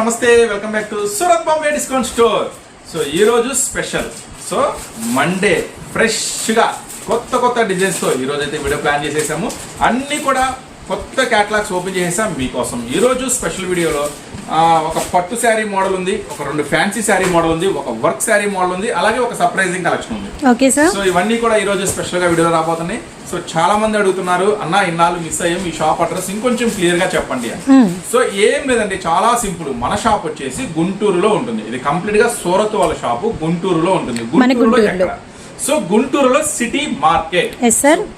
నమస్తే welcome back to Surat Bombay discount store. So ఈ రోజు స్పెషల్. సో మండే ఫ్రెష్గా కొత్త కొత్త డిజైన్స్తో ఈ రోజు అయితే వీడియో ప్లాన్ చేసేసాము. అన్నీ కూడా కొత్త క్యాటలాగ్స్ ఓపెన్ చేసేసాం మీకోసం. ఈ రోజు స్పెషల్ వీడియోలో ఒక పట్టు శారీ మోడల్ ఉంది ఒక రెండు ఫ్యాన్సీ శారీ మోడల్ ఉంది ఒక వర్క్ శారీ మోడల్ ఉంది అలాగే ఒక సర్ప్రైజింగ్ కలెక్షన్ ఉంది. ఓకే సార్ సో ఇవన్నీ కూడా ఈ రోజు స్పెషల్గా వీడియోలో రాబోతున్నాయి. సో చాలా మంది అడుగుతున్నారు అన్న ఇన్నాళ్ళు మిస్ అయ్యాం ఈ షాప్ అడ్రస్ ఇంకొంచెం క్లియర్గా చెప్పండి సో ఏం లేదండి చాలా సింపుల్ మన షాప్ వచ్చేసి గుంటూరులో ఉంటుంది. ఇది కంప్లీట్గా సూరత్ వాళ్ళ షాపు గుంటూరులో ఉంటుంది. గుంటూరులో. ఎక్కడ? సో గుంటూరులో సిటీ మార్కెట్.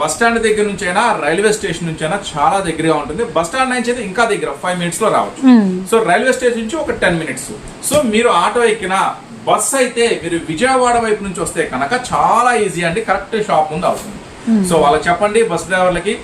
బస్ స్టాండ్ దగ్గర నుంచి అయినా రైల్వే స్టేషన్ నుంచి అయినా చాలా దగ్గరగా ఉంటుంది. బస్ స్టాండ్ నుంచి అయితే ఇంకా దగ్గర ఫైవ్ మినిట్స్లో రావచ్చు. సో రైల్వే స్టేషన్ నుంచి ఒక టెన్ మినిట్స్ సో మీరు ఆటో ఎక్కిన బస్ అయితే మీరు విజయవాడ వైపు నుంచి వస్తే కనుక చాలా ఈజీ అండి. కరెక్ట్ షాప్ ముందు అవుతుంది. సో వాళ్ళకి చెప్పండి బస్ డ్రైవర్లకి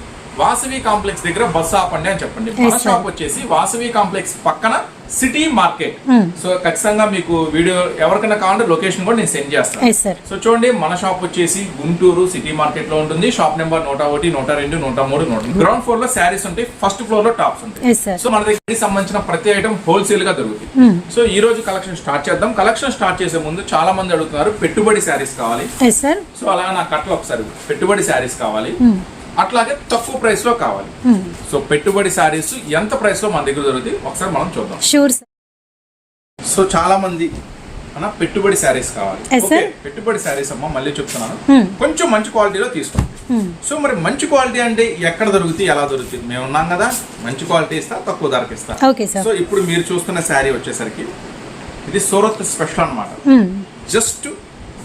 వాసవి కాంప్లెక్స్ దగ్గర బస్ ఆపండి అని చెప్పండి. Sir. షాప్ వచ్చేసి వాసవి కాంప్లెక్స్ పక్కన సిటీ మార్కెట్. సో ఖచ్చితంగా మీకు వీడియో ఎవరికైనా కావాలంటే లొకేషన్ కూడా నేను సెండ్ చేస్తాను. సో చూడండి మన షాప్ వచ్చేసి గుంటూరు సిటీ మార్కెట్లో ఉంటుంది. షాప్ నెంబర్ నూట ఒకటి నూట రెండు నూట మూడు నూట గ్రౌండ్ ఫ్లోర్లో శారీస్ ఉంటాయి ఫస్ట్ ఫ్లోర్లో టాప్స్ ఉంటాయి. సో మన దగ్గర సంబంధించిన ప్రతి ఐటమ్ హోల్సేల్గా దొరుకుతుంది సో ఈ రోజు కలెక్షన్ స్టార్ట్ చేద్దాం. కలెక్షన్ స్టార్ట్ చేసే ముందు చాలా మంది అడుగుతున్నారు పెట్టుబడి శారీస్ కావాలి. సో అలాగే నాకు అట్లా ఒకసారి పెట్టుబడి శారీస్ కావాలి. అట్లాగే తక్కువ ప్రైస్లో కావాలి సో పెట్టుబడి శారీస్ ఎంత ప్రైస్లో మన దగ్గర దొరుకుతాయి? ఒకసారి మనం చూద్దాం. షూర్ సార్ సో చాలా మంది అన్న పెట్టుబడి శారీస్ కావాలి. ఓకే. పెట్టుబడి శారీస్ అమ్మ మళ్ళీ చెప్తున్నాను. Hmm. కొంచెం మంచి క్వాలిటీలో తీసుకోండి. సో మరి మంచి క్వాలిటీ అంటే ఎక్కడ దొరుకుతాయి ఎలా దొరుకుతుంది మేము ఉన్నాం కదా మంచి క్వాలిటీ ఇస్తా తక్కువ ధరకి ఇస్తా. సో ఇప్పుడు మీరు చూస్తున్న శారీ వచ్చేసరికి ఇది సూరత్ స్పెషల్ అన్నమాట. జస్ట్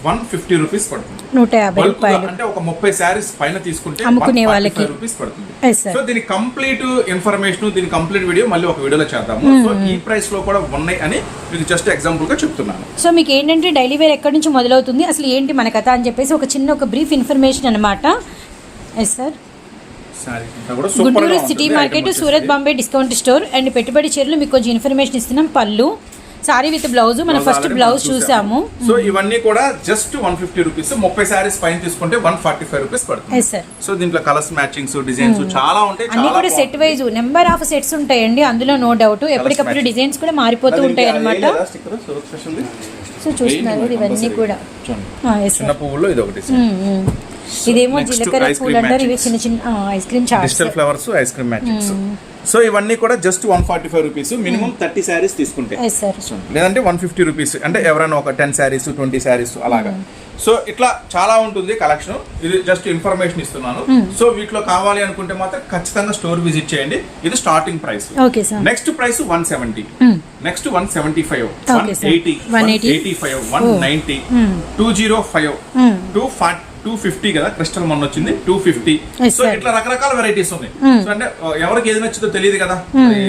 వన్ ఫిఫ్టీ రూపీస్ పడుతుంది. నూట యాభై రూపాయలు. అంటే ఒక ముప్పై శారీస్ పైన తీసుకుంటే అమ్ముకునే వాళ్ళకి. రూపీస్ పడుతుంది. సో దీని కంప్లీట్ ఇన్ఫర్మేషన్ దీని కంప్లీట్ వీడియో మళ్ళీ ఒక వీడియోలో చేద్దాము. సో ఈ ప్రైస్లో కూడా ఉన్నాయి అని మీకు జస్ట్ ఎగ్జాంపుల్గా చెప్తున్నాను. సో మీకు ఏంటంటే డైలీ వేర్ ఎక్కడి నుంచి మొదలవుతుంది? అసలు ఏంటి మన కథ అని చెప్పేసి ఒక చిన్న ఒక బ్రీఫ్ ఇన్ఫర్మేషన్ అనమాట yes sir Guntur city market Surat Bombay discount store. And పెట్టుబడి చీరలు మీకు కొంచెం ఇన్ఫర్మేషన్ ఇస్తున్నాం. పళ్ళు. సారీ విత్ బ్లౌజ్ మనం ఫస్ట్ బ్లౌజ్ చూసాము. సో ఇవన్నీ కూడా జస్ట్ వన్ ఫిఫ్టీ రూపీస్. ముప్పై శారీస్ పైన తీసుకుంటే వన్ ఫార్టీ ఫైవ్ రూపీస్ పడుతుంది. సో దీంట్లో కలర్స్ మ్యాచింగ్స్ డిజైన్స్ చాలా ఉంటాయి అన్ని కూడా set wise number of sets ఉంటాయండి అందులో నో డౌట్ ఎప్పటికప్పుడు. డిజైన్స్ కూడా మారిపోతూ ఉంటాయి అనమాట సో చూస్తున్నారు ఇవన్నీ కూడా. ఎస్ చిన్న పువ్వుల్లో ఇది ఒకటి ఇదేమో Next జీలకర్ర ice cream పూలు అంటారు ఇవి. చిన్న చిన్న ice cream digital flowers ice cream matchings so ఇవన్నీ కూడా just one forty five rupees minimum thirty saris తీసుకుంటే. లేదంటే వన్ ఫిఫ్టీ రూపీస్ అంటే ఎవరైనా ఒక టెన్ శారీస్ ట్వంటీ శారీస్ అలాగా. సో ఇట్లా చాలా ఉంటుంది కలెక్షన్ ఇది జస్ట్ ఇన్ఫర్మేషన్ ఇస్తున్నాను. సో వీటిలో కావాలి అనుకుంటే మాత్రం ఖచ్చితంగా స్టోర్ విజిట్ చేయండి. ఇది starting price okay sir next price one seventy next one seventy five one. Eighty one 180. Eighty five one ninety two zero five two forty two fifty కదా crystal మొన్న వచ్చింది టూ ఫిఫ్టీ. సో. ఇట్లా రకరకాల varieties ఉన్నాయి. So అంటే ఆ, ఎవరికి ఏది నచ్చిందో తెలియదు కదా. మరి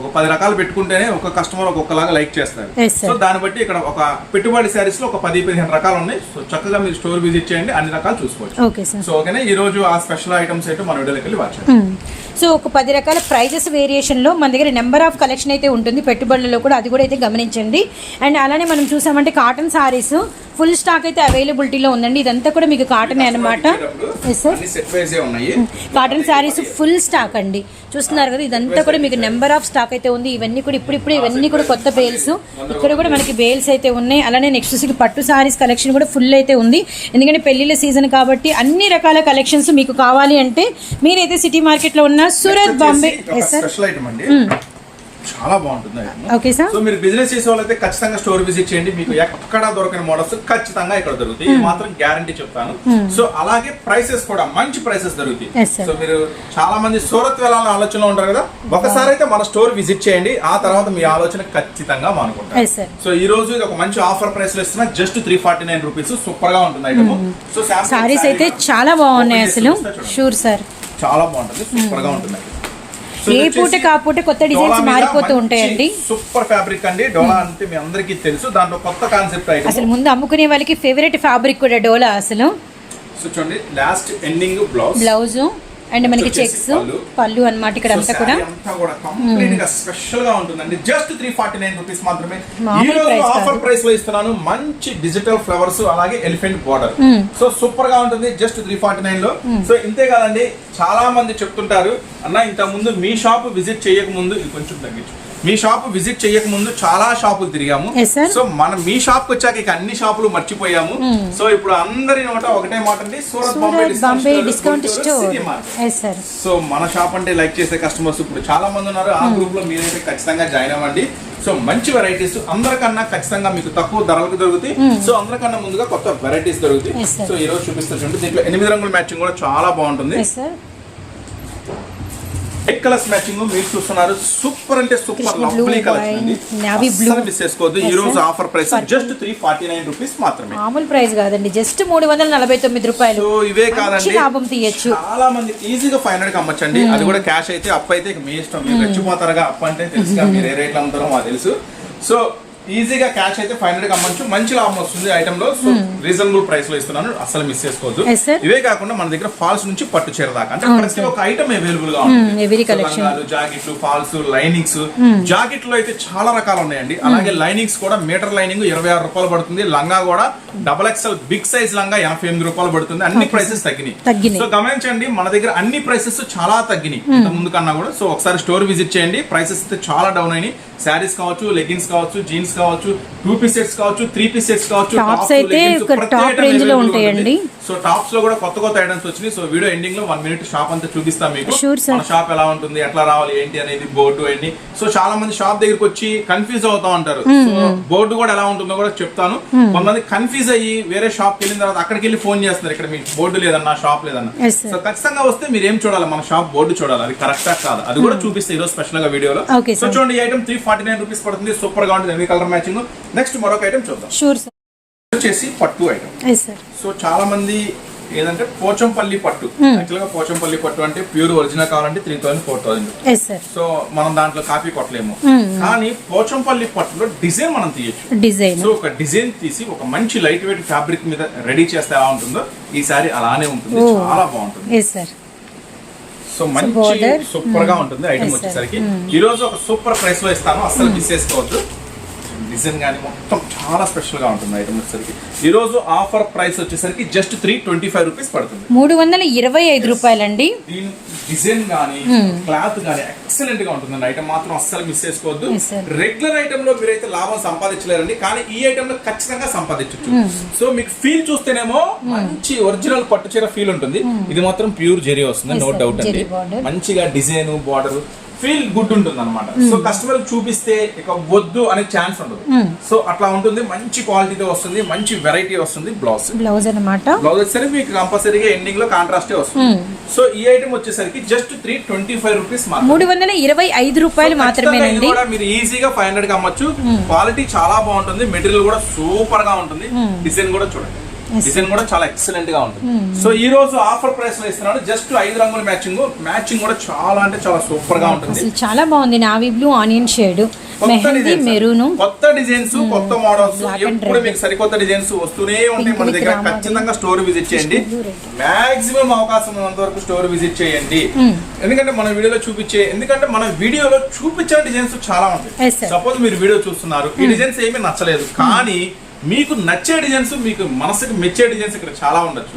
ఒక పది రకాలు పెట్టుకుంటేనే ఒక కస్టమర్ ఒక్కొక్కలాగా లైక్ చేస్తారు. సో దాన్ని బట్టి ఇక్కడ ఒక పెట్టుబడి శారీస్లో ఒక పది పదిహేను రకాలు ఉన్నాయి. సో చక్కగా మీరు స్టోర్ విజిట్ చేయండి అన్ని రకాలు చూసుకోవచ్చు. సో ఓకేనా ఈ రోజు ఆ స్పెషల్ ఐటమ్స్ అయితే మన వీడియోలోకి వెళ్ళి వచ్చాయి సో ఒక పది రకాల ప్రైజెస్ వేరియేషన్లో మన దగ్గర నెంబర్ ఆఫ్ కలెక్షన్ అయితే ఉంటుంది. పెట్టుబడులలో కూడా అది కూడా అయితే గమనించండి. అండ్ అలానే మనం చూసామంటే కాటన్ సారీస్ ఫుల్ స్టాక్ అయితే అవైలబిలిటీలో ఉందండి. ఇదంతా కూడా మీకు కాటన్ అనమాట కాటన్ శారీస్ ఫుల్ స్టాక్ అండి. చూస్తున్నారు కదా ఇదంతా కూడా మీకు నెంబర్ ఆఫ్ స్టాక్ అయితే ఉంది. ఇవన్నీ కూడా ఇప్పుడు ఇప్పుడు ఇవన్నీ కూడా కొత్త బేల్స్ ఇక్కడ కూడా మనకి బేల్స్ అయితే ఉన్నాయి. అలానే నెక్స్ట్ వచ్చి పట్టు సారీస్ కలెక్షన్ కూడా ఫుల్ అయితే ఉంది. ఎందుకంటే పెళ్ళిళ్ళ సీజన్ కాబట్టి అన్ని రకాల కలెక్షన్స్ మీకు కావాలి అంటే మీరైతే సిటీ మార్కెట్లో ఉన్న సూరత్ బాంబే ఎస్ సార్ చాలా బాగుంటుంది item. ఓకే సార్ సో మీరు బిజినెస్ చేసే వాళ్ళైతే ఖచ్చితంగా స్టోర్ విజిట్ చేయండి. మీకు ఎక్కడ దొరకని మోడల్స్ ఖచ్చితంగా ఇక్కడ దొరుకుతాయి. ఇది మాత్రం గ్యారంటీ చెప్తాను. సో అలాగే ప్రైసెస్ కూడా మంచి ప్రైసెస్ దొరుకుతాయి. సో మీరు చాలా మంది సూరత్ వెళ్ళాలని ఆలోచనలో ఉంటారు కదా? ఒకసారి అయితే మన స్టోర్ విజిట్ చేయండి. ఆ తర్వాత మీ ఆలోచన ఖచ్చితంగా మానుకుంటారు. సో ఈ రోజు ఇది ఒక మంచి ఆఫర్ ప్రైస్లో ఇస్తున్నా. Just three forty nine rupees సూపర్గా ఉంటుంది ఐటమ్ సో సారీస్ అయితే చాలా బాగున్నాయి అసలు. షూర్ సార్ చాలా బాగుంటుంది. సూపర్గా ఉంటుంది. So ఏ పూట కాపూట కొత్త డిజైన్స్ మారిపోతూ ఉంటాయండి. సూపర్ ఫ్యాబ్రిక్ అండి. డోలా అంటే మీ అందరికీ తెలుసు. దాంట్లో కొత్త కాన్సెప్ట్ ఐటమ్. అసలు ముందు అమ్ముకునే వాళ్ళకి ఫేవరెట్ ఫ్యాబ్రిక్ కూడా డోలా అసలు. సో చూడండి last ending blouse. Blouse. And మనకి చెక్స్ పళ్ళు. అన్నమాట ఇక్కడ అంతా కూడా కంప్లీట్గా స్పెషల్గా ఉంటుందండి. Just three forty nine rupees మాత్రమే ఈ రోజు ఆఫర్. ప్రైస్లో ఇస్తున్నాను. మంచి డిజిటల్ ఫ్లవర్స్ అలాగే ఎలిఫెంట్ బార్డర్ సో సూపర్గా ఉంటుంది. జస్ట్ త్రీ ఫార్టీ నైన్లో సో ఇంతే కాదండి. చాలా మంది చెప్తుంటారు అన్న ఇంత ముందు మీ షాప్ విజిట్ చేయక ముందు ఇది కొంచెం తగ్గించు. మీ షాప్ విజిట్ చేయక ముందు చాలా షాపులు తిరిగాము. సో మనం మీ షాప్ వచ్చాక ఇక అన్ని షాపులు మర్చిపోయాము. సో ఇప్పుడు అందరి నోట ఒకటే మాట అండి Surat Bombay discount store, so మన షాప్ అంటే లైక్ చేసే కస్టమర్స్ ఇప్పుడు చాలా మంది ఉన్నారు. ఆ గ్రూప్లో మీరైతే ఖచ్చితంగా జాయిన్ అవ్వండి. సో మంచి వెరైటీస్ అందరికన్నా ఖచ్చితంగా మీకు తక్కువ ధరలకు దొరుకుతాయి. సో అందరికన్నా ముందుగా కొత్త వెరైటీస్ దొరుకుతాయి. సో ఈ రోజు చూపిస్తా చూడండి దీంట్లో ఎనిమిది రంగుల మ్యాచింగ్ కూడా చాలా బాగుంటుంది. ఎయిట్ కలర్స్ మ్యాచింగ్ మీరు చూస్తున్నారు. సూపర్ అంటే సూపర్ లవ్లీ కలెక్షన్ అండి. అస్సలు మిస్ చేసుకోవద్దు. ఈ రోజు. Offer price. Just three forty nine rupees మాత్రమే. మామూలు ప్రైస్ కాదండి. జస్ట్ మూడు వందల నలభై తొమ్మిది రూపాయలు. సో ఇవే కాదండి. లాభం తీయచ్చు. చాలా మంది ఈజీగా ఫైవ్ హండ్రెడ్ అమ్మచ్చండి. అది కూడా క్యాష్ అయితే అప్ అయితే మీ ఇష్టం. మీరు రెచ్చిపోతారుగా. అప్ అంటే తెలుసుగా. మీరు ఏ రేట్లు అమ్ముతారో మాకు తెలుసు. సో ఈజీగా క్యాష్ అయితే ఫైవ్ హండ్రెడ్ అమ్మచ్చు. మంచి లాభం వస్తుంది ఐటమ్లో. సో రీజనబుల్ ప్రైస్లో ఇస్తున్నాను. అసలు మిస్ చేసుకోవద్దు. ఇవే కాకుండా మన దగ్గర ఫాల్స్ నుంచి పట్టు చీర దాకా. అంటే ప్రతి. ఒక్క ఐటమ్ అవైలబుల్గా Hmm, collection. లంగాలు, జాకెట్లు ఫాల్స్ లైనింగ్స్ జాకెట్లో అయితే చాలా రకాలు ఉన్నాయండి. అలాగే లైనింగ్స్ కూడా మీటర్ లైనింగ్ ఇరవై ఆరు రూపాయలు పడుతుంది. లంగా కూడా డబల్ ఎక్స్ఎల్ బిగ్ సైజ్ లంగా ఎనభై ఎనిమిది రూపాయలు పడుతుంది. అన్ని ప్రైసెస్ తగ్గినాయి. సో గమనించండి మన దగ్గర అన్ని ప్రైసెస్ చాలా తగ్గినాయి. ముందు కన్నా కూడా. సో ఒకసారి స్టోర్ విజిట్ చేయండి. ప్రైసెస్ అయితే చాలా డౌన్ అయినాయి. శారీస్ కావచ్చు లెగిన్స్ కావచ్చు జీన్స్ కావచ్చు టూ పీస్ సెట్స్ కావచ్చు త్రీ పీస్ సెట్స్ కావచ్చు tops, అయితే item range లో ఉంటాయండి. సో టాప్స్లో కూడా కొత్త కొత్త ఐటమ్స్ వచ్చినాయి. సో వీడియో ఎండింగ్లో వన్ మినిట్ షాప్ అంతా చూపిస్తాం మీకు. మన షాప్ ఎలా ఉంటుంది ఎట్లా రావాలి ఏంటి అనేది బోర్డు అన్ని. సో చాలా మంది షాప్ దగ్గరికి వచ్చి కన్ఫ్యూజ్ అవుతా ఉంటారు. సో బోర్డు కూడా ఎలా ఉంటుందో కూడా చెప్తాను. కొంతమంది కన్ఫ్యూజ్ అయ్యి వేరే షాప్ వెళ్ళిన తర్వాత అక్కడికి వెళ్ళి ఫోన్ చేస్తున్నారు. ఇక్కడ మీకు బోర్డు లేదన్నా షాప్ లేదన్నా. సో ఖచ్చితంగా వస్తే మీరు ఏం చూడాలి? మన షాప్ బోర్డు చూడాలి. అది కరెక్టా కాదు? అది కూడా చూపిస్తే ఈరోజు స్పెషల్గా వీడియోలో సో. చూడండి ఈ item three forty nine rupees పడుతుంది. సూపర్గా ఉంటుంది. ఎన్ని కలర్ మ్యాచింగ్ నెక్స్ట్ మరొక ఐటమ్ చూద్దాం. షూర్ సార్ వచ్చేసి పట్టు ఐటమ్ సో చాలా మంది ఏదంటే పోచంపల్లి పట్టు. యాక్చువల్గా పోచంపల్లి పట్టు అంటే ప్యూర్ ఒరిజినల్ కావాలంటే three thousand four thousand so మనం దాంట్లో కాపీ కొట్టలేము. కానీ పోచంపల్లి పట్టులో డిజైన్ మనం తీయచ్చు. డిజైన్ సో ఒక డిజైన్ తీసి ఒక మంచి లైట్ వెయిట్ ఫ్యాబ్రిక్ మీద రెడీ చేస్తే ఎలా ఉంటుందో ఈ సారీ అలానే ఉంటుంది. Oh. చాలా బాగుంటుంది. సో మంచి. సూపర్గా ఉంటుంది ఐటమ్. వచ్చేసరికి. ఈ రోజు ఒక సూపర్ ప్రైస్లో ఇస్తాను. అస్సలు మిస్ చేసుకోవద్దు. డిజైన్ కానీ మొత్తం చాలా స్పెషల్గా ఉంటుంది ఐటమ్ వచ్చేసరికి. ఈ రోజు ఆఫర్ ప్రైస్ వచ్చేసరికి just three twenty five rupees పడుతుంది. మూడు వందల ఇరవై ఐదు రూపాయలండి. దీని డిజైన్ గానీ క్లాత్ గానీ ఎక్సలెంట్గా ఉంటుంది ఐటమ్ మాత్రం అస్సలు మిస్ చేసుకోవద్దు. రెగ్యులర్ ఐటమ్లో మీరైతే లాభం సంపాదించలేరండి. కానీ ఈ ఐటమ్లో ఖచ్చితంగా సంపాదించవచ్చు సో మీకు ఫీల్ చూస్తేనేమో మంచి ఒరిజినల్ పట్టు చీర ఫీల్ ఉంటుంది. ఇది మాత్రం ప్యూర్ జెరీ వస్తుంది నో. డౌట్ అండి. మంచిగా డిజైన్ బార్డర్ ఫీల్ గుడ్ ఉంటుంది అనమాట సో కస్టమర్ చూపిస్తే ఇక వద్దు అనే ఛాన్స్ ఉండదు. సో అట్లా ఉంటుంది మంచి క్వాలిటీతో వస్తుంది మంచి వెరైటీ వస్తుంది బ్లౌజ్. బ్లౌజ్ అన్నమాట. బ్లౌజ్ వచ్చేసరికి మీకు కంపల్సరీగా ఎండింగ్లో కాంట్రాస్టే వస్తుంది. సో ఈ ఐటమ్ వచ్చేసరికి just three twenty five rupees మూడు వందల ఇరవై ఐదు రూపాయలు మాత్రమేనండి. కూడా మీరు ఈజీగా ఫైవ్ హండ్రెడ్కి అమ్మచ్చు. క్వాలిటీ చాలా బాగుంటుంది మెటీరియల్ కూడా సూపర్గా ఉంటుంది డిజైన్ కూడా చూడండి. డిజైన్ కూడా చాలా ఎక్సలెంట్గా ఉంటుంది. సో ఈ రోజు ఆఫర్ ప్రైస్లో ఇస్తున్నాను జస్ట్ ఐదు రంగుల మ్యాచింగ్ మ్యాచింగ్ కూడా చాలా అంటే చాలా సూపర్గా ఉంటుంది. చాలా బాగుంది. నావీ బ్లూ ఆనియన్ షేడ్ కొత్త మెహందీ మెరూను. కొత్త డిజైన్స్ కొత్త మోడల్స్ ఎప్పుడు. మీకు సరికొత్త డిజైన్స్ వస్తూనే ఉంటాయి మన దగ్గర. ఖచ్చితంగా స్టోర్ విజిట్ చేయండి. మాక్సిమం అవకాశం ఉన్నంత వరకు స్టోర్ విజిట్ చేయండి. ఎందుకంటే మన వీడియోలో చూపించే ఎందుకంటే మన వీడియోలో చూపించే డిజైన్స్ చాలా ఉంటాయి. సపోజ్ మీరు వీడియో చూస్తున్నారు. ఈ డిజైన్స్ ఏమీ నచ్చలేదు. కానీ మీకు నచ్చే డిజైన్స్ మీకు మనసుకి మెచ్చే డిజైన్స్ ఇక్కడ చాలా ఉండొచ్చు.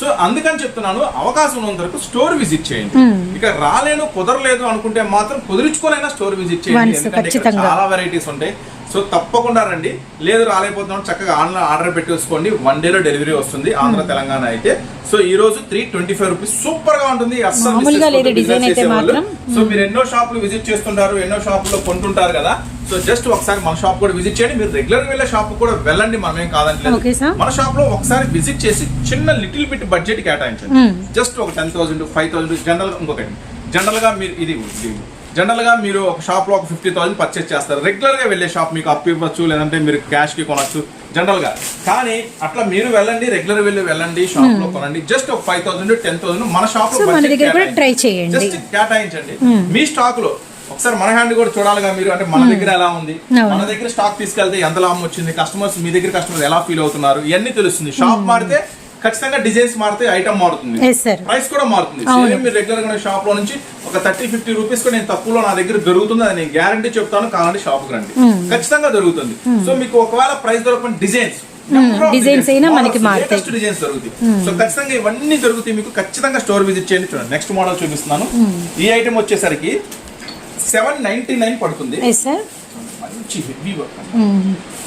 సో అందుకని చెప్తున్నాను అవకాశం ఉన్నంత వరకు స్టోర్ విజిట్ చేయండి. ఇక రాలేను కుదరలేదు అనుకుంటే మాత్రం కుదిరించుకోనైనా స్టోర్ విజిట్ చేయండి? ఎందుకంటే ఇక్కడ. చాలా వెరైటీస్ ఉంటాయి. సో తప్పకుండా రండి. లేదు రాలేకపోతున్నాం చక్కగా ఆన్లైన్ ఆర్డర్ పెట్టేసుకోండి. వన్ డే లో డెలివరీ వస్తుంది ఆంధ్ర తెలంగాణ అయితే. సో ఈ రోజు త్రీ ట్వంటీ ఫైవ్ రూపీస్ సూపర్గా ఉంటుంది అస్సలు. సో మీరు ఎన్నో షాపులు విజిట్ చేస్తుంటారు ఎన్నో షాపులో కొంటుంటారు కదా. సో జస్ట్ ఒకసారి మన షాప్ కూడా విజిట్ చేయండి. మీరు రెగ్యులర్ వెళ్ళే షాప్ కూడా వెళ్ళండి. మనం ఏం Okay, కాదంటలేదు sir. మన షాప్లో ఒకసారి విజిట్ చేసి చిన్న లిటిల్ బిట్ బడ్జెట్ కేటాయించండి. జస్ట్ ఒక ten thousand five thousand general ఇంకొకటి. జనరల్గా మీరు ఇది ఇది. జనరల్గా మీరు ఒక షాప్లో ఒక ఫిఫ్టీ థౌసండ్ పర్చేస్ చేస్తారు. రెగ్యులర్గా వెళ్ళే షాప్ మీకు అప్పు ఇవ్వచ్చు లేదంటే మీరు క్యాష్కి కొనొచ్చు. జనరల్గా. కానీ అట్లా మీరు వెళ్ళండి రెగ్యులర్ వెళ్ళి వెళ్ళండి షాప్లో కొనండి. జస్ట్ ఒక ఫైవ్ థౌసండ్ టెన్ థౌసండ్ మన షాప్ So, లో మన budget దగ్గర కూడా కేటాయించండి. కేటాయించండి. మీ స్టాక్లో ఒకసారి మన హ్యాండ్ కూడా చూడాలిగా మీరు. అంటే మన దగ్గర ఎలా ఉంది. మన దగ్గర స్టాక్ తీసుకెళ్తే ఎంత లాభం వచ్చింది? కస్టమర్స్ మీ దగ్గర కస్టమర్స్ ఎలా ఫీల్ అవుతున్నారు? ఇవన్నీ తెలుస్తుంది. షాప్ మారితే ఖచ్చితంగా డిజైన్స్ మారితే ఐటమ్ మారుతుంది. ప్రైస్ కూడా మారుతుంది. మీరు రెగ్యులర్గా షాప్లో నుంచి ఒక థర్టీ ఫిఫ్టీ రూపీస్ కూడా నేను తక్కువలో నా దగ్గర దొరుకుతుంది. అది నేను గ్యారంటీ చెప్తాను. కావాలంటే షాప్ రండి. ఖచ్చితంగా దొరుకుతుంది. సో మీకు ఒకవేళ ప్రైస్ దొరకని డిజైన్స్ Designs అయినా మనకి మారుతాయి. డిజైన్స్ దొరుకుతాయి. సో ఖచ్చితంగా ఇవన్నీ దొరుకుతాయి. మీకు ఖచ్చితంగా స్టోర్ విజిట్ చేయండి. చూడండి. నెక్స్ట్ మోడల్ చూపిస్తున్నాను. ఈ ఐటమ్ వచ్చేసరికి సెవెన్ నైన్టీ నైన్ పడుతుంది. మంచి హెవీ వర్క్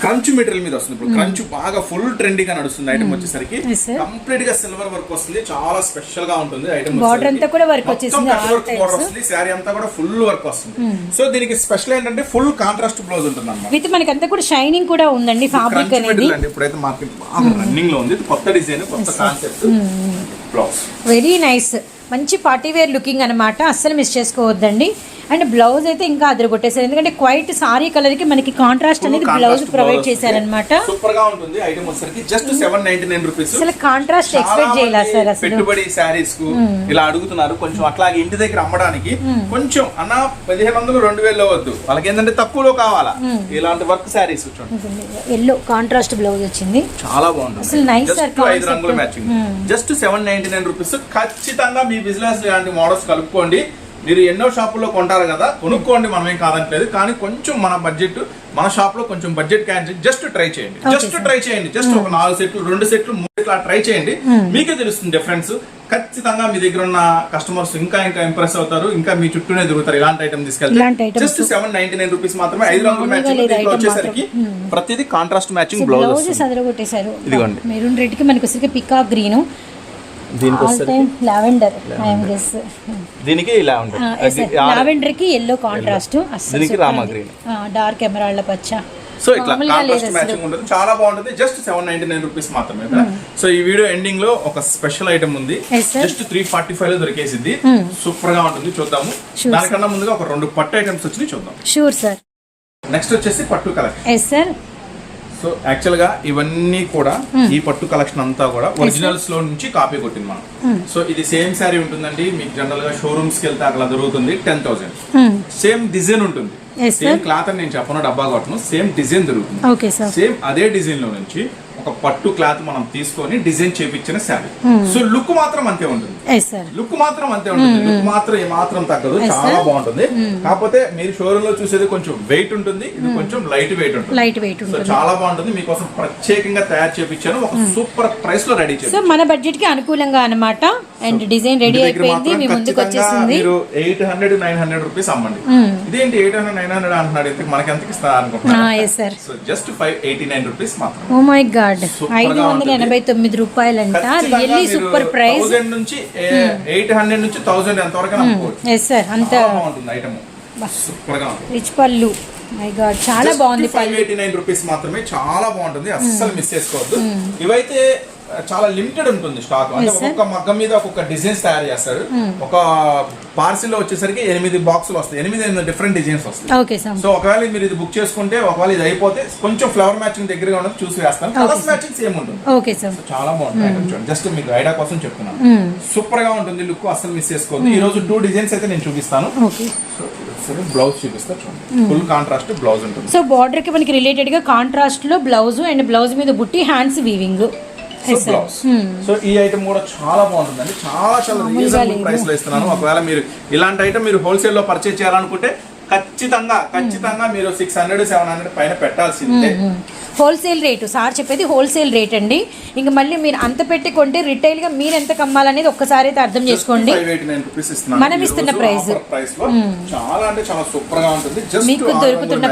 క్రంచ్ మెటీరియల్ మీద వస్తుంది ఇప్పుడు. క్రంచ్ బాగా ఫుల్ ట్రెండింగ్గా నడుస్తుంది ఐటమ్ వచ్చేసరికి. కంప్లీట్గా సిల్వర్ వర్క్ వస్తుంది. చాలా స్పెషల్గా ఉంటుంది ఐటమ్ Border అంతా కూడా వచ్చేసింది, వర్క్. బోర్డర్ వస్తుంది. శారీ అంతా కూడా ఫుల్ వర్క్ వస్తుంది. సో దీనికి స్పెషల్ ఏంటంటే ఫుల్ కాంట్రాస్ట్ బ్లౌజ్ ఉంటుంది అన్నమాట విత్ మనకంతా కూడా షైనింగ్ కూడా ఉందండి ఫ్యాబ్రిక్ అనేది. ఇప్పుడైతే మార్కెట్ బాగా రన్నింగ్లో ఉంది. కొత్త డిజైన్ కొత్త కాన్సెప్ట్ బ్లౌజ్ వెరీ నైస్ మంచి పార్టీ వేర్ లుకింగ్ అనమాట అస్సలు మిస్ చేసుకోవద్దండి. అండ్ బ్లౌజ్ అయితే ఇంకా అదరు కొట్టేశారు ఎందుకంటే క్వైట్ సారీ కలర్కి మనకి కాంట్రాస్ట్ అనేది బ్లౌజ్ ప్రొవైడ్ చేశారనమాట సూపర్గా ఉంటుంది ఐటమ్ వచ్చేసరికి just seven ninety nine rupees అసలు కాంట్రాస్ట్ ఎక్స్పెక్ట్ చేయాల సార్ అసలు. పెట్టుబడి శారీస్కు ఇలా అడుగుతున్నారు. కొంచెం అట్లాగే ఇంటి దగ్గర అమ్మడానికి కొంచెం అన్న పదిహేను వందలు రెండు వేలు వద్దు వాళ్ళకి ఏంటంటే తక్కువలో కావాలా? ఇలాంటి వర్క్ శారీస్ చూడండి. ఎల్లో కాంట్రాస్ట్ బ్లౌజ్ వచ్చింది. చాలా బాగుంటుంది. అసలు sir జస్ట్ ఐదు. రంగుల matching just seven ninety nine rupees ఖచ్చితంగా మీ బిజినెస్ ఇలాంటి మోడల్స్ కలుపుకోండి. మీరు ఎన్నో షాపుల్లో కొంటారు కదా కొనుక్కోండి మనం ఏం కాదంటలేదు కానీ కొంచెం మన బడ్జెట్ మన షాప్లో కొంచెం బడ్జెట్ క్యాన్ జస్ట్ ట్రై చేయండి. జస్ట్. ట్రై చేయండి. జస్ట్ ఒక నాలుగు సెట్లు రెండు సెట్లు మూడు సెట్లు ట్రై చేయండి. మీకే తెలుస్తుంది డిఫరెన్స్ ఖచ్చితంగా మీ దగ్గర ఉన్న కస్టమర్స్ ఇంకా ఇంకా ఇంప్రెస్ అవుతారు. ఇంకా మీ చుట్టూనే తిరుగుతారు. ఇలాంటి ఐటమ్ ఇలాంటి తీసుకెళ్తే items. Just seven ninety nine rupees మాత్రమే ఐదు రంగుల మ్యాచింగ్ వచ్చేసరికి ప్రతిదీ కాంట్రాస్ట్ మ్యాచింగ్ బ్లౌజ్ అదరగొట్టేశారు. ఇదిగోండి. మెరూన్ రెడ్కి మనకి పికాక్ గ్రీన్ దీనికి టైమ్ లావెండర్ గెస్ దీనికి ఇలా ఉంటుంది లావెండర్కి ఎల్లో కాంట్రాస్ట్ దీనికి రామా green. డార్క్ ఎమరాల్డ్ పచ్చ. సో ఇట్లా కాంట్రాస్ట్. మ్యాచింగ్ ఉంటుంది. చాలా బాగుంటుంది. Just seven ninety nine rupees మాత్రమే సో ఈ వీడియో ఎండింగ్లో ఒక స్పెషల్ ఐటమ్ ఉంది. జస్ట్ త్రీ ఫార్టీ ఫైవ్లో దొరికేసింది సూపర్గా ఉంటుంది. చూద్దాము. దానికన్నా ముందుగా ఒక రెండు పట్టు ఐటమ్స్ వచ్చినాయి చూద్దాం. షూర్ సార్ నెక్స్ట్ వచ్చేసి పట్టు కలెక్షన్ ఎస్ సార్ సో యాక్చువల్గా ఇవన్నీ కూడా ఈ పట్టు కలెక్షన్ అంతా కూడా ఒరిజినల్స్లో నుంచి కాపీ కొట్టింది మనం. సో ఇది సేమ్ శారీ ఉంటుందండి. మీకు జనరల్గా షోరూమ్స్కి వెళ్తే అక్కడ దొరుకుతుంది టెన్ థౌసండ్ సేమ్ డిజైన్ ఉంటుంది. సేమ్ క్లాత్ అని నేను చెప్పను డబ్బా కొట్టను. సేమ్ డిజైన్ దొరుకుతుంది. సేమ్ అదే డిజైన్లో నుంచి ఒక పట్టు క్లాత్ మనం తీసుకొని డిజైన్ చేపించిన శారీ. సో లుక్ మాత్రం అంతే ఉంటుంది. లుక్ మాత్రం అంతే ఉంటుంది. లుక్ మాత్రం మాత్రం తగ్గదు. చాలా. బాగుంటుంది. కాకపోతే మీరు షోరూమ్లో చూసేది కొంచెం వెయిట్ ఉంటుంది. ఇది కొంచెం లైట్ వెయిట్ ఉంటుంది. లైట్ వెయిట్ సో చాలా బాగుంటుంది. మీకోసం ప్రత్యేకంగా తయారు చేపించాను. ఒక సూపర్ ప్రైస్లో రెడీ సో మన బడ్జెట్కి అనుకూలంగా అన్నమాట. అండ్ డిజైన్ రెడీ అయిపోయింది. మీ ముందుకు వచ్చేసింది. మీరు eight hundred nine hundred rupees అమ్మండి. ఇదేంటి ఎయిట్ హండ్రెడ్ నైన్ హండ్రెడ్ అంటున్నాడు? ఇంతకు మనకి ఎంతకి ఇస్తా అనుకుంటున్నాను so just five eighty nine rupees మాత్రం ఓ మై గాడ్ గా ఐదు వందల. ఎనభై తొమ్మిది రూపాయలంట. రియల్లీ సూపర్ ప్రైస్ నుంచి ఎయిట్ హండ్రెడ్ నుంచి థౌసండ్ ఎంత వరకు అమ్ముకోవచ్చు. ఎస్ సార్ అంత రిచ్ పళ్ళు. మై గాడ్ చాలా బాగుంది ఫైవ్ ఎయిటీ నైన్ రూపీస్ మాత్రమే చాలా బాగుంటుంది. అస్సలు మిస్ చేసుకోవద్దు. ఇవైతే చాలా లిమిటెడ్ ఉంటుంది స్టాక్ అంటే. ఒక్కొక్క మగ్గం మీద ఒక్కొక్క డిజైన్స్ తయారు చేస్తారు. ఒక పార్సిల్లో వచ్చేసరికి ఎనిమిది బాక్సులు వస్తాయి. ఎనిమిది ఎనిమిది డిఫరెంట్ డిజైన్స్ వస్తాయి. సో ఒకవేళ మీరు ఇది బుక్ చేసుకుంటే ఒకవేళ ఇది అయిపోతే కొంచెం ఫ్లవర్ మ్యాచింగ్ దగ్గరగా ఉన్నది చూసి వేస్తాను. కలర్స్ మ్యాచింగ్ సేమ్ ఉంటుంది. ఓకే సార్ చాలా బాగుంటుంది. Hmm. జస్ట్ మీకు ఐడియా కోసం చెప్తున్నాను. సూపర్గా ఉంటుంది లుక్ అసలు మిస్ చేసుకోవద్దు. ఈ రోజు టూ డిజైన్స్ అయితే నేను చూపిస్తాను. బ్లౌజ్ చూపిస్తా చూడండి. ఫుల్ కాంట్రాస్ట్ బ్లౌజ్ ఉంటుంది. సో బార్డర్కి మనకి రిలేటెడ్గా కాంట్రాస్ట్లో బ్లౌజ్ అండ్ బ్లౌజ్ మీద బుట్టి hands weaving so blouse so ఈ ఐటమ్ కూడా చాలా బాగుంటుందండి. చాలా చాలా రీజనబుల్. ప్రైస్లో ఇస్తున్నాను. ఒకవేళ మీరు ఇలాంటి ఐటమ్ మీరు హోల్సేల్లో పర్చేజ్ చేయాలనుకుంటే ఖచ్చితంగా ఖచ్చితంగా మీరు సిక్స్ హండ్రెడ్ సెవెన్ హండ్రెడ్ పైన పెట్టాల్సిందే. Wholesale rate. సార్ చెప్పేది హోల్సేల్ రేట్ అండి. ఇంకా మళ్ళీ మీరు అంత పెట్టి కొంటే రిటైల్గా మీరు ఎంత కమ్మాలనేది ఒక్కసారి అయితే అర్థం చేసుకోండి. మనం ఇస్తున్న. ప్రైస్ చాలా అంటే చాలా సూపర్గా ఉంటుంది మీకు దొరుకుతున్న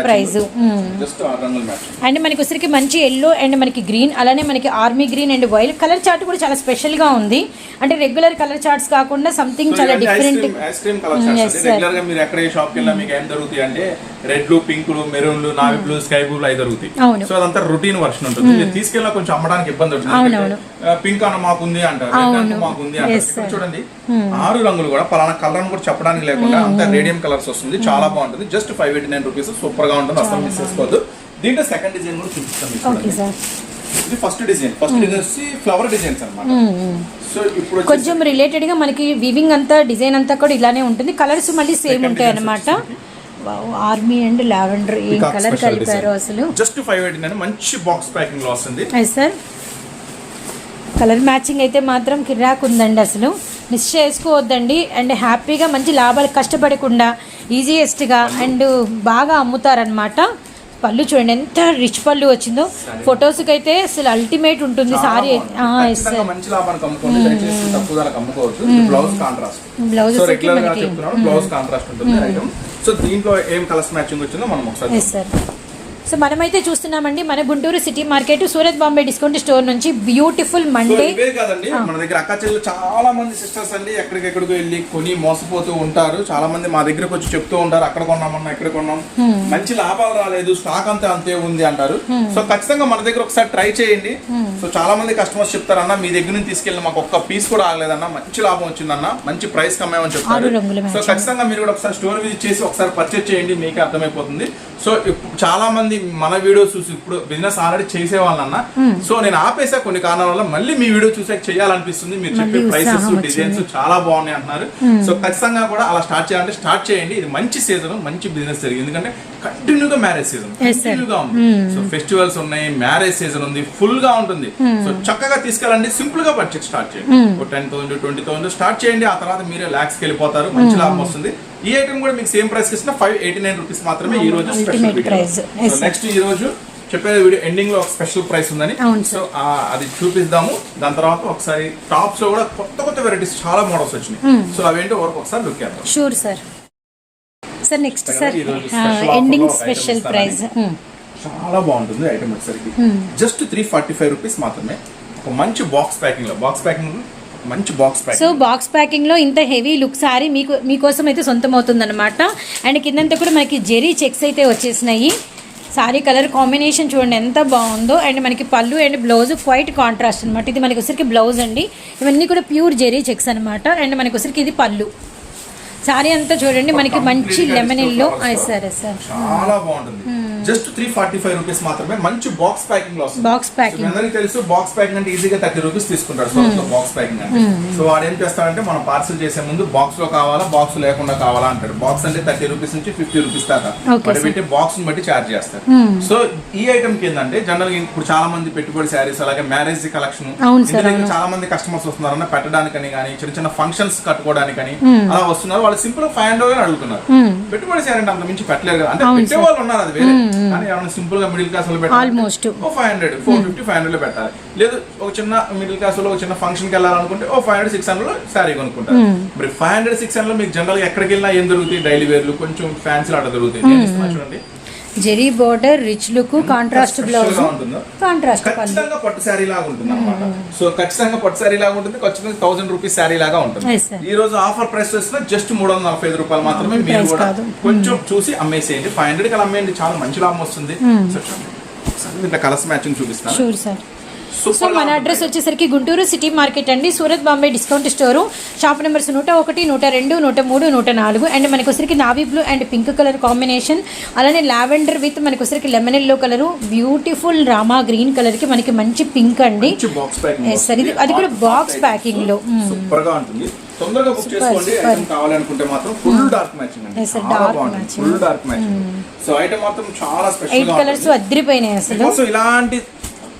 మ్యాచ్ అండ్ మనకి వచ్చరికి మంచి ఎల్లో అండ్ మనకి గ్రీన్ అలానే మనకి army green and violet colour chart కూడా చాలా స్పెషల్గా ఉంది. అంటే రెగ్యులర్ కలర్ చార్ట్స్ కాకుండా సంథింగ్ చాలా డిఫరెంట్ ఐస్ క్రీమ్ కలర్. రెగ్యులర్గా మీరు ఎక్కడ షాప్కి వెళ్ళినా మీకు ఏం దొరుకుతాయి అంటే రెడ్లు పింకులు మెరూన్లు నావి బ్లూ స్కై బ్లూ అవి దొరుకుతాయి. సో అదంతా రొటీన్ వర్షన్ ఉంటుంది. మీరు తీసుకెళ్ళినా కొంచెం అమ్మడానికి ఇబ్బంది అవునవును. పింక్ అన్న మాకుంది అంటారు మాకుంది అంటారు. చూడండి ఆరు రంగులు కూడా పలానా కలర్ అని కూడా చెప్పడానికి లేకుండా అంత రేడియం కలర్స్ వస్తుంది. చాలా బాగుంటుంది. Just five eighty nine rupees సూపర్గా ఉంటుంది. అసలు మిస్ చేసుకోవద్దు. దీంట్లో సెకండ్ డిజైన్ కూడా. సార్ ఇది ఫస్ట్ డిజైన్ ఫస్ట్ డిజైన్ వచ్చి ఫ్లవర్ డిజైన్స్ అన్నమాట. సో ఇప్పుడు కొంచెం రిలేటెడ్గా మనకి వివింగ్ అంతా డిజైన్ అంతా కూడా ఇలానే ఉంటుంది. కలర్స్ మళ్ళీ సేమ్ ఉంటాయి అనమాట ఆర్మీ అండ్ లావెండర్ ఏం కలర్ కలిపారు. అసలు? జస్ట్ ఫైవ్ ఎయిటీ మంచి బాక్స్ ప్యాకింగ్లో వస్తుంది సార్ కలర్ మ్యాచింగ్ అయితే మాత్రం కిరాక్ ఉందండి అసలు. మిస్ చేసుకోవద్దండి. అండ్ హ్యాపీగా మంచి లాభాలు కష్టపడకుండా ఈజియెస్ట్గా అండ్ బాగా అమ్ముతారనమాట పళ్ళు చూడండి ఎంత రిచ్ పళ్ళు వచ్చిందో. ఫొటోస్కి అయితే అసలు అల్టిమేట్ ఉంటుంది సారీ అమ్ముకోవచ్చు. బ్లౌజ్ కాంట్రాస్ట్ బ్లౌజ్ సో దీంట్లో ఏం కలర్స్ మ్యాచింగ్ వచ్చిందో మనం ఒకసారి సో మనమైతే చూస్తున్నామండి మన Guntur city market Surat Bombay discount store నుంచి బ్యూటిఫుల్ మండే. కాదండి మన దగ్గర అక్క చెల్లెలు చాలా మంది సిస్టర్స్ అండి ఎక్కడికెక్కడికి వెళ్ళి కొని మోసపోతూ ఉంటారు. చాలా మంది మా దగ్గరకు వచ్చి చెప్తూ ఉంటారు అక్కడ కొన్నామన్నా ఇక్కడ కొన్నాం. మంచి లాభాలు రాలేదు స్టాక్ అంతా అంతే ఉంది అంటారు. సో ఖచ్చితంగా మన దగ్గర ఒకసారి ట్రై చేయండి. సో చాలా మంది కస్టమర్స్ చెప్తారన్న మీ దగ్గర నుంచి తీసుకెళ్ళి మాకు ఒక్క పీస్ కూడా ఆగలేదన్న మంచి లాభం వచ్చిందన్న మంచి ప్రైస్ కమ్మామని చెప్తారు. సో. ఖచ్చితంగా మీరు కూడా ఒకసారి స్టోర్ విజిట్ చేసి ఒకసారి పర్చేస్ చేయండి మీకే అర్థమైపోతుంది. సో చాలా మంది మన వీడియోస్ చూసి ఇప్పుడు బిజినెస్ ఆల్రెడీ చేసే వాళ్ళన్న సో నేను ఆపేసా కొన్ని కారణాల వల్ల మళ్ళీ మీ వీడియో చూసాక చేయాలనిపిస్తుంది. మీరు చెప్పే ప్రైసెస్ డిజైన్స్ చాలా బాగున్నాయి అంటున్నారు. సో ఖచ్చితంగా కూడా అలా స్టార్ట్ చేయాలంటే స్టార్ట్ చేయండి. ఇది మంచి సీజన్ మంచి బిజినెస్ జరిగింది. ఎందుకంటే కంటిన్యూగా మ్యారేజ్ సీజన్. కంటిన్యూగా ఉంది. సో ఫెస్టివల్స్ ఉన్నాయి మ్యారేజ్ సీజన్ ఉంది ఫుల్గా ఉంటుంది సో చక్కగా తీసుకెళ్ళండి సింపుల్గా బడ్జెట్ స్టార్ట్ చేయండి ఒక ten thousand twenty thousand start చేయండి. ఆ తర్వాత మీరే లాక్స్ వెళ్ళిపోతారు. మంచి లాభం వస్తుంది. ఈ ఐటమ్ కూడా మీకు సేమ్ ప్రైస్ ఇచ్చిన ఫైవ్ ఎయిటీ నైన్ రూపీస్ మాత్రమే ఈ రోజు sir. నెక్స్ట్ ఈ రోజు చెప్పే వీడియో ఎండింగ్లో ఒక స్పెషల్ ప్రైస్ ఉందని. సో అది చూపిద్దాము. దాని తర్వాత ఒకసారి టాప్స్లో కూడా కొత్త కొత్త వెరైటీస్ చాలా మోడల్స్ వచ్చినాయి. సో అవేంటో వరకు ఒకసారి లుక్ చేద్దాం. Sure sir sir next sir ending special price చాలా బాగుంటుంది ఐటమ్ వచ్చేసరికి. Just three forty five rupees మాత్రమే. ఒక మంచి బాక్స్ ప్యాకింగ్లో. బాక్స్ ప్యాకింగ్ మంచి బాక్స్ సో బాక్స్ ప్యాకింగ్లో ఇంత హెవీ లుక్ సారీ మీకు మీకోసం అయితే సొంతం అవుతుంది అనమాట అండ్ కిందంతా కూడా మనకి జెరీ చెక్స్ అయితే వచ్చేసినాయి. సారీ కలర్ కాంబినేషన్ చూడండి ఎంత బాగుందో. అండ్ మనకి పళ్ళు అండ్ బ్లౌజ్ క్వైట్ కాంట్రాస్ట్ అనమాట ఇది మనకి వచ్చరికి బ్లౌజ్ అండి. ఇవన్నీ కూడా ప్యూర్ జెరీ చెక్స్ అనమాట అండ్ మనకి వచ్చరికి ఇది పళ్ళు. సారీ అంతా చూడండి మనకి మంచి లెమన్ ఎల్లో సరే సార్. చాలా బాగుంటుంది. Just three forty five rupees మాత్రమే. మంచి బాక్స్ ప్యాకింగ్లో. So, మీ అందరికీ తెలుసు బాక్స్ ప్యాకింగ్ అంటే ఈజీగా థర్టీ రూపీస్ తీసుకుంటారు. సో బాక్స్ ప్యాకింగ్ అంటే. సో వాడు ఏం చేస్తాడంటే మనం పార్సల్ చేసే ముందు బాక్స్లో కావాలా బాక్స్ లేకుండా కావాలా అంటాడు. బాక్స్ అంటే థర్టీ రూపీస్ నుంచి ఫిఫ్టీ రూపీస్ దాకా. Sir. పెట్టే బాక్స్ని బట్టి చార్జ్ చేస్తారు సో ఈ ఐటమ్కి ఏంటంటే జనరల్గా ఇప్పుడు చాలా మంది పెట్టుబడి శారీస్ అలాగే మ్యారేజ్ కలెక్షన్. చాలా మంది కస్టమర్స్ వస్తున్నారు అన్న పెట్టడానికని కానీ చిన్న చిన్న ఫంక్షన్స్ కట్టుకోవడానికని అలా వస్తున్నారు. వాళ్ళు సింపుల్ ఫైవ్ హండ్రెడ్ అడుగుతున్నారు. పెట్టుబడి అంటే అంత మించి పెట్టలేరు కదా. అంటే పెట్టే వాళ్ళు ఉన్నారు అది వేరే. కానీ ఎవరైనా సింపుల్గా మిడిల్ క్లాస్లో పెట్టాలి ఆల్మోస్ట్ ఓ five hundred four fifty five హండ్రెడ్లో పెట్టాలి. లేదు ఒక చిన్న మిడిల్ క్లాస్లో ఒక చిన్న ఫంక్షన్కి వెళ్ళాలనుకుంటే ఓ ఫైవ్ హండ్రెడ్ సిక్స్ హండ్రెడ్లో శారీ కొనుక్కుంటారు. మరి ఫైవ్ హండ్రెడ్ సిక్స్ హండ్రెడ్లో మీకు జనరల్గా ఎక్కడికి వెళ్ళినా ఏం దొరుకుతాయి? డైలీ వేర్లు కొంచెం ఫ్యాన్సీ ఆట దొరుకుతాయి. చూడండి. Zari border rich look contrast blouse. Contrast ఖచ్చితంగా పట్టు శారీ లాగా ఉంటుంది అనమాట సో ఖచ్చితంగా పట్టు శారీ లాగా ఉంటుంది ఖచ్చితంగా థౌసండ్ రూపీస్ శారీ లాగా ఉంటుంది. ఈ రోజు ఆఫర్ ప్రైస్ వచ్చిన జస్ట్ మూడు వందల నలభై ఐదు రూపాయలు మాత్రమే మామూలు మీరు కూడా కాదు. కొంచెం చూసి అమ్మేసేయండి. ఫైవ్ హండ్రెడ్కి అమ్మేయండి చాలా మంచి లాభం వస్తుంది. దీంట్లో కలర్స్ మ్యాచింగ్ చూపిస్తాను. సో మన అడ్రస్ వచ్చేసరికి గుంటూరు సిటీ మార్కెట్ అండి. Surat Bombay discount store. Shop numbers నూట ఒకటి నూట రెండు నూట మూడు నూట నాలుగు. అండ్ మనకు వచ్చరికి navy blue and pink colour combination. అలానే లావెండర్ విత్ మనకు వచ్చరికి lemon yellow colour. Beautiful Rama green కలర్కి మనకి మంచి పింక్ అండి. Box packing. ఇది- అది కూడా box packing. లో. తొందరగా బుక్ చేసుకోండి. ఐటమ్ కావాలనుకుంటే మాత్రం ఫుల్ డార్క్ మ్యాచింగ్ అండి. చాలా బాగుంటుంది. Full dark matching so item మాత్రం చాలా స్పెషల్ ఎయిట్ కలర్స్ ఉంటుంది. అద్దరిపోయినాయి అసలు. మీకోసం ఇలాంటి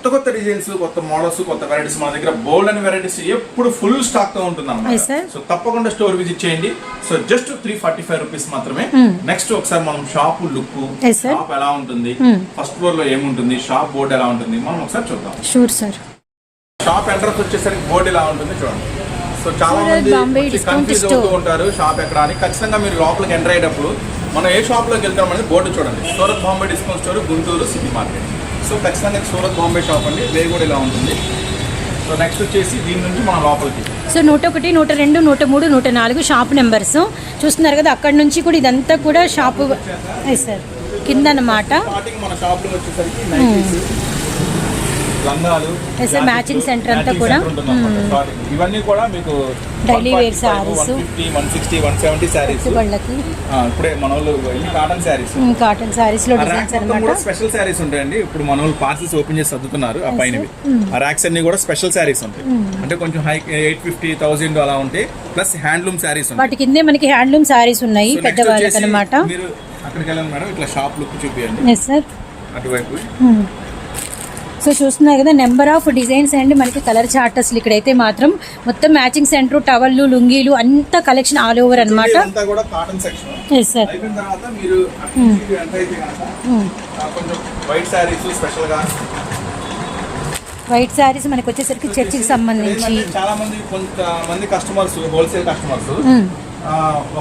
కొత్త కొత్త డిజైన్స్ కొత్త మోడల్స్ కొత్త వెరైటీస్ మన దగ్గర బోల్డ్ అని వెరైటీస్ ఎప్పుడు ఫుల్ స్టాక్తో ఉంటుంది. సో తప్పకుండా స్టోర్ విజిట్ చేయండి. So just three forty five rupees మాత్రమే నెక్స్ట్ ఒకసారి మనం షాప్ లుక్. షాప్ ఎలా ఉంటుంది ఫస్ట్ ఫ్లోర్లో ఏముంటుంది షాప్ బోర్డ్ ఎలా ఉంటుంది మనం ఒకసారి చూద్దాం. షూర్ సార్ షాప్ ఎంట్రన్స్ వచ్చేసరికి బోర్డు ఇలా ఉంటుంది చూడండి. సో చాలా మంది కన్ఫ్యూజ్. అవుతూ ఉంటారు షాప్ ఎక్కడ అని ఖచ్చితంగా మీరు లోపలికి ఎంటర్ అయ్యేటప్పుడు మనం ఏ షాప్లోకి వెళ్తామని బోర్డు చూడండి. Surat Bombay discount store Guntur city market so ఖచ్చితంగా సూరత్ బాంబే షాప్ అండి. వే కూడా ఇలా ఉంటుంది. సో నెక్స్ట్ వచ్చేసి దీని నుంచి మనం లోపలికి. సో నూట ఒకటి నూట రెండు నూట మూడు నూట నాలుగు షాప్ నెంబర్స్. చూస్తున్నారు కదా అక్కడ నుంచి కూడా ఇదంతా కూడా షాపు సార్ కింద అన్నమాట స్టార్టింగ్ మన షాప్లో వచ్చేసరికి నైటీస్ లంగాలు. Matching center అంతా కూడా. స్టార్టింగ్ ఇవన్నీ కూడా మీకు Daily wear sarees. One fifty one sixty one seventy saris వాళ్ళకి. ఇప్పుడే మన వాళ్ళు ఇన్ని కాటన్ శారీస్ కాటన్ సారీస్లో డిజైన్స్ స్పెషల్ శారీస్ ఉంటాయండి. ఇప్పుడు మన వాళ్ళు పార్సల్స్ ఓపెన్ చేసి సర్దుతున్నారు ఆ పైనవి. ఆ ర్యాక్స్ అన్ని కూడా స్పెషల్ శారీస్ ఉంటాయి. అంటే కొంచెం హై ఎయిట్ ఫిఫ్టీ థౌసండ్ అలా ఉంటాయి ప్లస్ హ్యాండ్లూమ్ ఉంటాయి. వాటి కిందే మనకి హ్యాండ్లూమ్ సారీస్ ఉన్నాయి పెద్దవాళ్ళకి అనమాట మీరు అక్కడికి వెళ్ళండి మేడం ఇట్లా షాప్ లుక్ చూపియండి. ఎస్ సార్ అటువైపు. సో చూస్తున్నారు కదా నెంబర్ ఆఫ్ డిజైన్స్ అండ్ మనకి కలర్ చార్టర్స్ ఇక్కడైతే మాత్రం మొత్తం మ్యాచింగ్ సెంటర్ టవల్లు లుంగీలు అంత కలెక్షన్ ఆల్ ఓవర్ అనమాట ఎస్ సార్ వైట్ శారీస్ మనకి వచ్చేసరికి చర్చికి సంబంధించి. చాలా మంది కొంత మంది కస్టమర్స్ హోల్సేల్ కస్టమర్స్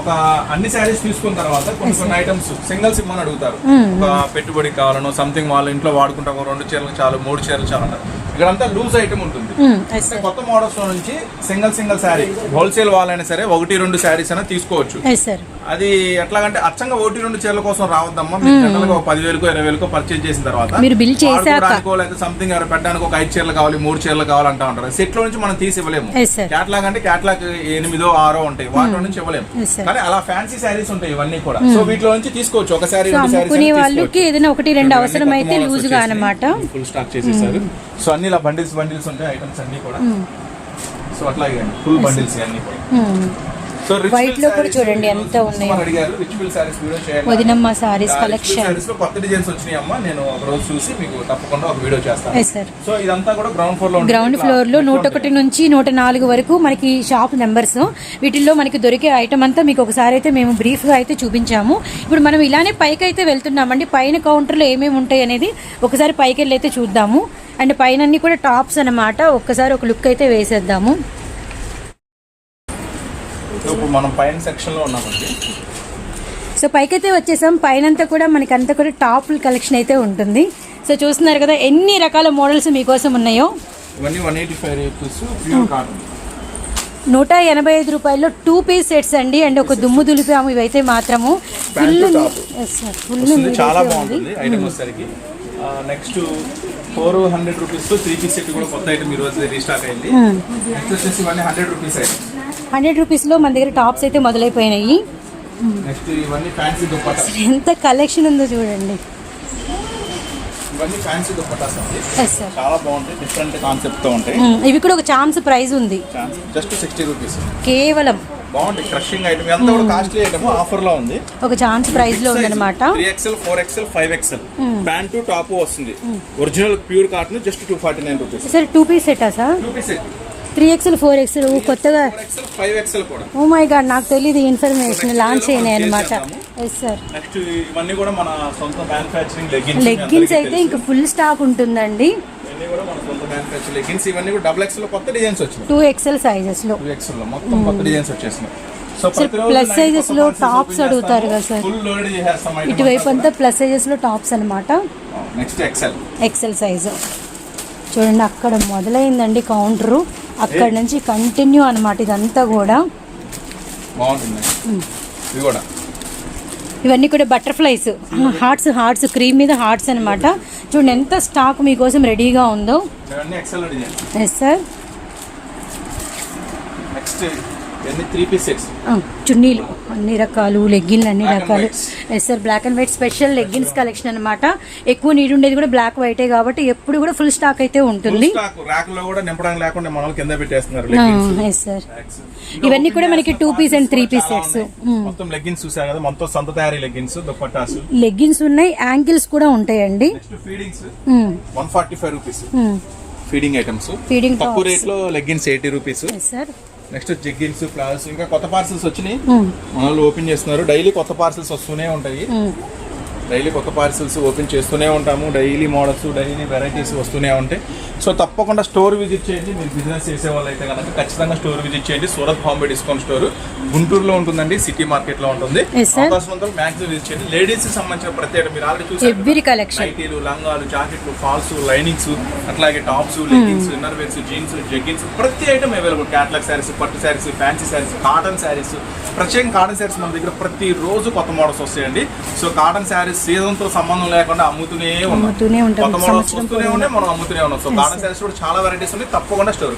ఒక అన్ని శారీస్ తీసుకున్న తర్వాత కొన్ని కొన్ని ఐటమ్స్ సింగిల్ సిమ్ అని అడుగుతారు. ఒక పెట్టుబడి కావాలనో సంథింగ్ వాళ్ళ ఇంట్లో వాడుకుంటాం రెండు చీరలు చాలు మూడు చీరలు చాలు అంటారు. ఇక్కడ అంతా లూజ్ ఐటమ్ ఉంటుంది. కొత్త మోడల్స్లో నుంచి సింగిల్ సింగిల్ శారీ హోల్సేల్ వాళ్ళైనా సరే ఒకటి రెండు శారీస్ అయినా తీసుకోవచ్చు. అది ఎట్లాగంటే అచ్చంగా ఒకటి రెండు చీరల కోసం రావద్దమ్మా. మీరు ఒక పదివేలకు ఇరవై వేలకు పర్చేజ్ చేసిన తర్వాత మీరు బిల్ లేకపోతే సంథింగ్ ఎవరు పెట్టడానికి ఒక ఐదు చీరలు కావాలి మూడు చీరలు కావాలి అంటా ఉంటారు. సెట్లో నుంచి మనం తీసి ఇవ్వలేము. క్యాట్లాగ్ అంటే క్యాట్లాగ్ ఎనిమిదో ఆరో ఉంటాయి. వాటిలో నుంచి ఇవ్వలేము. కానీ అలా ఫ్యాన్సీ శారీస్ ఉంటాయి ఇవన్నీ కూడా. సో వీటిలో నుంచి తీసుకోవచ్చు. ఒక శారీ వాళ్ళకి ఏదైనా ఒకటి రెండు అవసరం అయితే లూజ్గా అనమాట ఫుల్ స్టాక్ చేసేసారు. సో అన్ని ఇలా బండిల్స్ బండిల్స్ ఉంటాయి ఐటమ్స్ అన్ని కూడా. సో అట్లాగే ఫుల్ బండిల్స్ అన్ని కూడా. White లో కూడా చూడండి ఎంత ఉన్నాయో. వదినమ్మ సారీస్ కలెక్షన్ sarees లో కొత్త డిజైన్స్ వచ్చినాయి అమ్మా నేను ఒక రోజు చూసి మీకు తప్పకుండా ఒక వీడియో చేస్తాను. ఎస్ సార్ సో ఇదంతా కూడా గ్రౌండ్ ఫ్లోర్లో. గ్రౌండ్ ఫ్లోర్ నూట. ఒకటి నుంచి నూట నాలుగు వరకు మనకి షాప్ నెంబర్స్ వీటిల్లో మనకి దొరికే ఐటమ్ అంతా మీకు ఒకసారి అయితే మేము బ్రీఫ్గా అయితే చూపించాము. ఇప్పుడు మనం ఇలానే పైకి అయితే వెళ్తున్నామండి. పైన కౌంటర్లో ఏమేమి ఉంటాయి అనేది ఒకసారి పైకి వెళ్ళి అయితే చూద్దాము. అండ్ పైన అన్ని కూడా టాప్స్ అన్నమాట. ఒక్కసారి ఒక లుక్ అయితే వేసేద్దాము. ఇప్పుడు మనం పైన సెక్షన్లో ఉన్నామండి. సో పైకైతే వచ్చేసాం. పైనంతా కూడా మనకి అంతా కూడా టాప్ కలెక్షన్ అయితే ఉంటుంది. సో చూస్తున్నారు కదా ఎన్ని రకాల మోడల్స్ మీకోసం ఉన్నాయో? ఇవన్నీ one eighty five rupees pure cotton నూట ఎనభై ఐదు రూపాయల్లో టూ పీస్ సెట్స్ అండి. అండ్ ఒక దుమ్ము దులిపాము ఇవైతే మాత్రము. ఫుల్. ఫుల్ చాలా బాగుంటుంది ఐటమ్ వచ్చేసరికి. Next four hundred rupees three piece set కూడా కొత్త ఐటమ్ ఈ రోజు రీస్టాక్ అయింది. నెక్స్ట్ వచ్చేసి ఇవన్నీ హండ్రెడ్ రూపీస్ ఐటమ్ హండ్రెడ్ రూపీస్లో మన దగ్గర టాప్స్ అయితే మొదలైపోయినాయి. ఎంత కలెక్షన్ ఉందో చూడండి. ఇవి కూడా ఒక ఛాన్స్ ప్రైస్ ఉంది. Just sixty rupees. కేవలం బాగుంటాయి క్రషింగ్ ఐటమ్. ఎంత కూడా కాస్ట్లీ ఐటమ్ ఆఫర్లో ఉంది. ఒక ఛాన్స్ ప్రైస్లో ఉందన్నమాట. Three XL four XL five XL pant top వస్తుంది. Original pure cotton just two forty nine rupees sir two piece సెటా sir two piece three XL four XL కొత్తగా four XL five XL కూడా. Oh my God నాకు తెలియదు information. Launch అయినాయి అనమాట yes sir next ఇవన్నీ కూడా మన సొంత మ్యానుఫ్యాక్చరింగ్ లెగ్గిన్స్ లెగ్గిన్స్ అయితే ఇంకా ఫుల్ స్టాక్ ఉంటుందండి. ఇవన్నీ కూడా మన సొంత మ్యానుఫ్యాక్చరింగ్ లెగ్గిన్స్ ఇవన్నీ కూడా డబుల్ ఎక్స్లో కొత్త డిజైన్స్ వచ్చినాయి. Two XL సైజెస్లో. టూ ఎక్స్లో మొత్తం కొత్త డిజైన్స్ వచ్చేసినాయి. సో Sir, plus sizes లో tops అడుగుతారు కదా, చేసేస్తాం ఇటువైపు అంతా ప్లస్ సైజెస్లో టాప్స్ అనమాట నెక్స్ట్ ఎక్సెల్ ఎక్సెల్ సైజు చూడండి అక్కడ మొదలైందండి కౌంటరు. అక్కడ నుంచి కంటిన్యూ అనమాట ఇదంతా కూడా. ఇవన్నీ కూడా బటర్ఫ్లైస్ హార్ట్స్ హార్ట్స్ క్రీమ్ మీద హార్ట్స్ అనమాట చూడండి ఎంత స్టాక్ మీకోసం రెడీగా ఉందో. ఎస్ సార్ నెక్స్ట్ చున్నీలు అన్ని రకాలు లెగ్గిన్లు అన్ని రకాలు. Yes sir black and white special leggings collection అనమాట ఎక్కువ నీడ్ ఉండేది కూడా బ్లాక్ వైటే కాబట్టి ఎప్పుడు కూడా ఫుల్ స్టాక్ అయితే ఉంటుంది. ఎస్ సార్ ఇవన్నీ కూడా మనకి two piece and three piece sets మొత్తం లెగ్గిన్స్ ఉన్నాయి యాంకిల్స్ కూడా ఉంటాయండి. Hmm. ఫీడింగ్ ఐటమ్స్ ఫీడింగ్ తక్కువ రేట్లో leggings eighty rupees sir next jeggings plus ఇంకా కొత్త పార్సల్స్ వచ్చినాయి. మన వాళ్ళు ఓపెన్ చేస్తున్నారు. డైలీ కొత్త పార్సల్స్ వస్తూనే ఉంటాయి. డైలీ కొత్త పార్సల్స్ ఓపెన్ చేస్తూనే ఉంటాము. డైలీ మోడల్స్ డైలీ వెరైటీస్ వస్తూనే ఉంటాయి. సో తప్పకుండా స్టోర్ విజిట్ చేయండి. మీరు బిజినెస్ చేసే వాళ్ళు అయితే కనుక ఖచ్చితంగా స్టోర్ విజిట్ చేయండి. సూరత్ బాంబే డిస్కౌంట్ స్టోర్ గుంటూరులో ఉంటుందండి సిటీ మార్కెట్లో ఉంటుంది. అవకాశం మ్యాక్సిమం విజిట్ చేయండి. లేడీస్ సంబంధించిన ప్రతి item మీరు ఆల్రెడీ కలెక్షన్ నైటీలు లంగాలు జాకెట్లు ఫాల్స్ లైనింగ్స్ అట్లాగే tops leggings inner wears jeans jeggings ప్రతి ఐటమ్ అవైలబుల్ క్యాట్లాగ్ శారీస్ పట్టు శారీస్ ఫ్యాన్సీ శారీస్ కాటన్ శారీస్ ప్రత్యేకంగా కాటన్ శారీస్ మన దగ్గర ప్రతి రోజు కొత్త మోడల్స్ వస్తాయండి. సో కాటన్ శారీస్ సీజన్తో సంబంధం లేకుండా అమ్ముతూనే అమ్ముతూనే ఉంటాం. కొత్త మోడల్స్ సంవత్సరం వస్తూనే ఉన్నాయి మనం అమ్ముతూనే ఉన్నాం. సో కాటన్ శారీస్ కూడా చాలా వెరైటీస్ ఉన్నాయి. తప్పకుండా స్టోర్.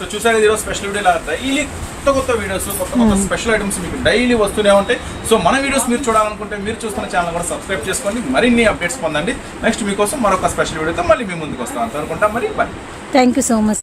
సో చూసారు ఈరోజు స్పెషల్ వీడియో ఇలా డైలీ కొత్త కొత్త వీడియోస్ కొత్త కొత్త స్పెషల్ ఐటమ్స్ మీకు డైలీ వస్తూనే ఉంటాయి. సో మన వీడియోస్ మీరు చూడాలనుకుంటే మీరు చూస్తున్న ఛానల్ కూడా సబ్స్క్రైబ్ చేసుకోండి. మరిన్ని అప్డేట్స్ పొందండి. నెక్స్ట్ మీకోసం మరొక స్పెషల్ వీడియోతో మళ్ళీ మీ ముందుకు వస్తాను. అనుకుంటాం మరి. Bye thank you so much